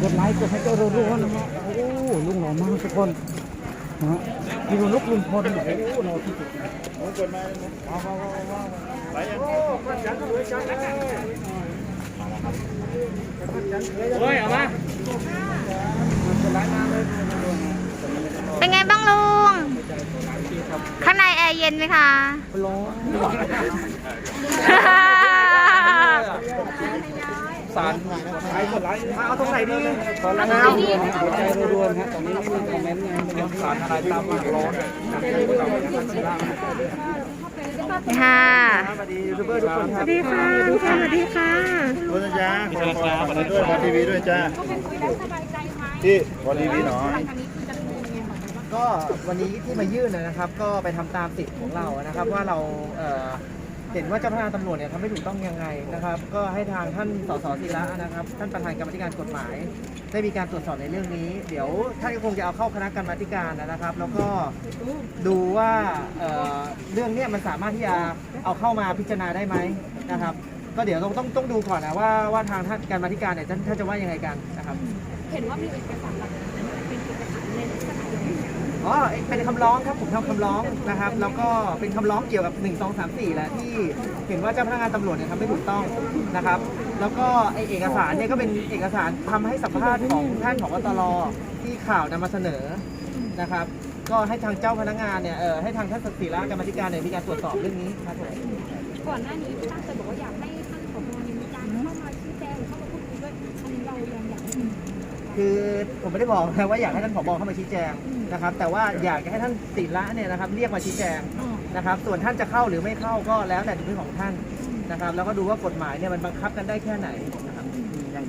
ทุกดให้เจ้ารุ่นนะฮะโอ้ลุงหล่อมากทุกคนนะฮะมีลุงลุกลุงพลโอ้หล่อที่สุดเอาเอาเอาเอาโอ้ยเอามาเป็นไงบ้างลุง ข้างในแอร์เย็นไหมคะร้อน สารใครกดไลค์เอาตรงไหนดีตอนแรกเราหัวใจรัวๆนะฮะตอนนี้ไม่มีคอมเมนต์ไงไม่รู้สารอะไรตามมาร้อนค่ะสวัสดียูทูบเบอร์ทุกคนครับสวัสดีค่ะทุกคนสวัสดีค่ะขอบคุณจ้าขอขอขอด้วยขอทีวีด้วยจ้าพี่ขอทีวีหน่อยก็วันนี้ที่มายื่นนะครับ ก็ไปทำตามสิทธิ์ของเรานะครับว่าเราเอ่อ เห็นว่าเจ้าพนักงานตำรวจเนี่ยทำไม่ถูกต้องยังไงนะครับ ก็ให้ทางท่านสสศิระนะครับ ท่านประธานกรรมธิการกฎหมาย ได้มีการตรวจสอบในเรื่องนี้ เดี๋ยวท่านก็คงจะเอาเข้าคณะกรรมาธิการนะครับ แล้วก็ดูว่าเอ่อเรื่องเนี้ยมันสามารถที่จะเอาเข้ามาพิจารณาได้ไหมนะครับ ก็เดี๋ยวต้องต้องต้องดูก่อนนะว่าว่าทางท่านกรรมาธิการเนี่ยท่านท่านจะว่ายังไงกันนะครับ เห็นว่ามีเอกสารหลักฐานเป็นเอกสารในลักษณะอย่างนี้ อ๋อเป็นคำร้องครับผมทำคำร้องนะครับ แล้วก็เป็นคำร้องเกี่ยวกับ 1 2 3 4แหละที่เห็นว่าเจ้าพนักงานตำรวจเนี่ยทำไม่ถูกต้องนะครับ แล้วก็ไอเอกสารเนี่ยก็เป็นเอกสารทำให้สัมภาษณ์ของท่านของวตรที่ข่าวนำมาเสนอนะครับ ก็ให้ทางเจ้าพนักงานเนี่ยเออให้ทางท่านสศิระกรรมธิการเนี่ยมีการตรวจสอบเรื่องนี้ครับผมก่อนหน้านี้ที่ตั้งใจบอกว่าอยากให้ท่านผบเนี่ยมีการเข้ามาชี้แจงเข้ามาพูดคุยด้วยอันนี้เรายังอยาก คือผมไม่ได้บอกนะว่าอยากให้ท่านผบเข้ามาชี้แจงนะครับ แต่ว่าอยากจะให้ท่านศิระเนี่ยนะครับเรียกมาชี้แจงนะครับ ส่วนท่านจะเข้าหรือไม่เข้าก็แล้วแต่ดุลพินิจของท่านนะครับ แล้วก็ดูว่ากฎหมายเนี่ยมันบังคับกันได้แค่ไหนนะครับอย่าง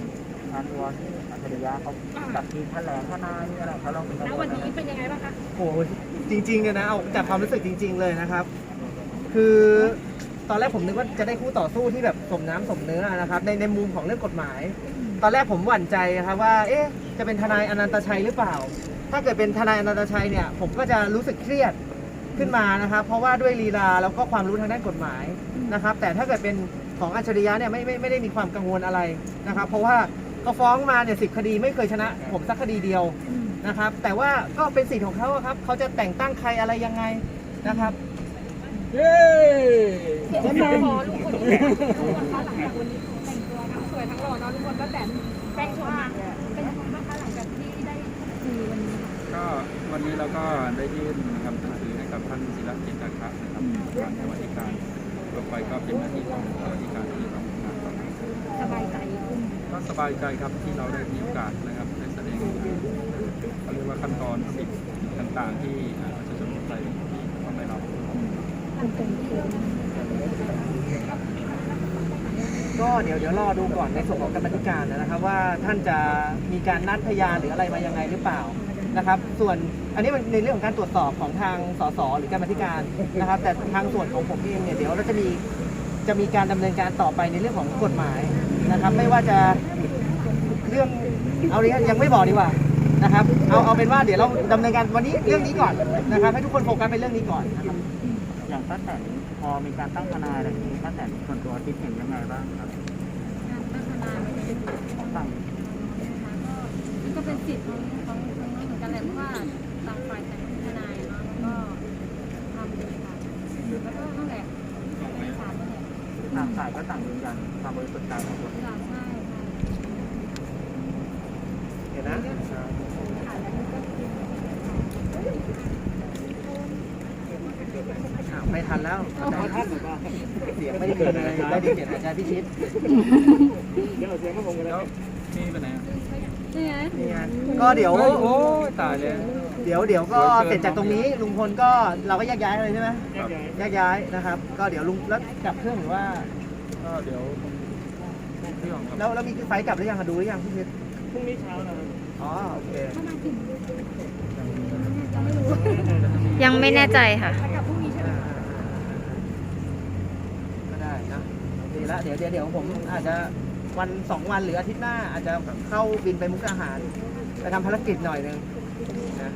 ทางตัวอัจฉริยะเขาจัดทีมแถลงทนายอะไรเขาลองเป็นณวันนี้เป็นยังไงบ้างคะโอ้โหจริงๆเนี่ยนะเอาจากความรู้สึกจริง ๆ เลยนะครับ คือตอนแรกผมนึกว่าจะได้คู่ต่อสู้ที่แบบสมน้ำสมเนื้อนะครับในในมุมของเรื่องกฎหมาย ตอนแรกผมหวั่นใจนะครับว่า เอ๊ะ จะเป็นทนายอนันตชัยหรือเปล่า ถ้าเกิดเป็นทนายอนันตชัยเนี่ย ผมก็จะรู้สึกเครียดขึ้นมานะครับ เพราะว่าด้วยลีลาแล้วก็ความรู้ทางด้านกฎหมายนะครับ แต่ถ้าเกิดเป็นของอัจฉริยะเนี่ยไม่ไม่ไม่ได้มีความกังวลอะไรนะครับ เพราะว่าเขาฟ้องมาเนี่ยสิคดีไม่เคยชนะ ผมสักคดีเดียวนะครับ แต่ว่าก็เป็นสิทธิ์ของเขาอะครับ เขาจะแต่งตั้งใครอะไรยังไงนะครับ เย้เห็นไหมพอลุงพลนี่แหละลุงพลคะหลังจากวันนี้แต่งตัว ทั้งสวยทั้งหล่อเนาะลุงพลก็แต่แป้งโชว์มาเป็นยังไงบ้างคะหลังจากที่ได้คุยวันนี้ค่ะก็วันนี้เราก็ได้ยื่นนะครับหนังสือให้กับท่านศิระเจนจาคะนะครับทางกรรมธิการต่อไปก็เป็นหน้าที่ของกรรมธิการที่ต้องทำงานต่อไปสบายใจขึ้นก็สบายใจครับที่เราได้มีโอกาสนะครับได้แสดงเขาเรียกว่าขั้นตอนสิทธิ์ต่างๆที่อ่าประชาชนคนไทยที่ต้องได้รับมันเป็นเรื่อง ก็เดี๋ยวเดี๋ยวรอดูก่อนในส่วนของกรรมธิการนะครับว่าท่านจะมีการนัดพยานหรืออะไรมายังไงหรือเปล่านะครับ ส่วนอันนี้มันในเรื่องของการตรวจสอบของทางสสหรือกรรมธิการนะครับ แต่ทางส่วนของผมเองเนี่ยเดี๋ยวเราจะมีจะมีการดำเนินการต่อไปในเรื่องของกฎหมายนะครับ ไม่ว่าจะเรื่องเอาเลยยังไม่บอกดีกว่านะครับ เอาเอาเป็นว่าเดี๋ยวเราดำเนินการวันนี้เรื่องนี้ก่อนนะครับ ให้ทุกคนโฟกัสเป็นเรื่องนี้ก่อนนะครับอย่างป้าแตน พอมีการตั้งทนายอะไรอย่างนี้ป้าแตนส่วนตัวคิดเห็นยังไงบ้างครับการพัฒนาไม่ได้เป็นสิทธิ์ของตั้งมันก็เป็นสิทธิ์ของของของน้องเหมือนกันแหละเพราะว่าต่างฝ่ายต่างเป็นทนายเนาะแล้วก็ทำเลยค่ะแล้วก็นั่นแหละในศาลนั่นแหละ ต่างฝ่ายก็ต่างยืนยันความบริสุทธิ์ใจของตัวเองใช่ใช่ เห็นนะ ค่ะแล้วมันก็คือ อ้าวไม่ทันแล้วเสียงไม่ได้เลยได้ดีเสียงอาจารย์พิชิตแล้วนี่เป็นไงอะนี่ไงนี่ไงก็เดี๋ยวโอ้ยตายเลยเดี๋ยวเดี๋ยวก็เสร็จจากตรงนี้ลุงพลก็เราก็แยกย้ายเลยใช่ไหมแยกย้ายนะครับ ก็เดี๋ยวลุงแล้วกลับเครื่องหรือว่าก็เดี๋ยวเรื่องครับแล้วแล้วมีไฟล์กลับหรือยังอะดูหรือยังพี่ชิตพรุ่งนี้เช้านะอ๋อโอเคถ้ามาถึงยังไม่รู้ยังไม่แน่ใจค่ะ จะกลับพรุ่งนี้ใช่ไหม อ่าก็ได้นะ ดีละเดี๋ยวเดี๋ยวเดี๋ยวผมอาจจะวันสองวันหรืออาทิตย์หน้า อาจจะเข้าบินไปมุกดาหารไปทำภารกิจหน่อยหนึงนะ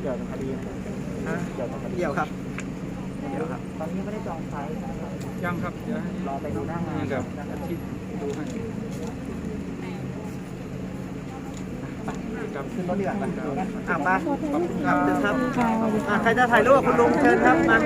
เกี่ยวกับคดีไหมฮะเกี่ยวกับคดีเดี๋ยวครับเดี๋ยวครับ ตอนนี้ไม่ได้จองไฟล์นะครับยังครับเดี๋ยวให้รอไปดูหน้างานนี่ครับอาทิตย์ดูให้รครับ ขึ้นรถดีกว่าไปอะไปครับเชิญครับอะใครจะถ่ายรูปกับคุณลุงเชิญครับมา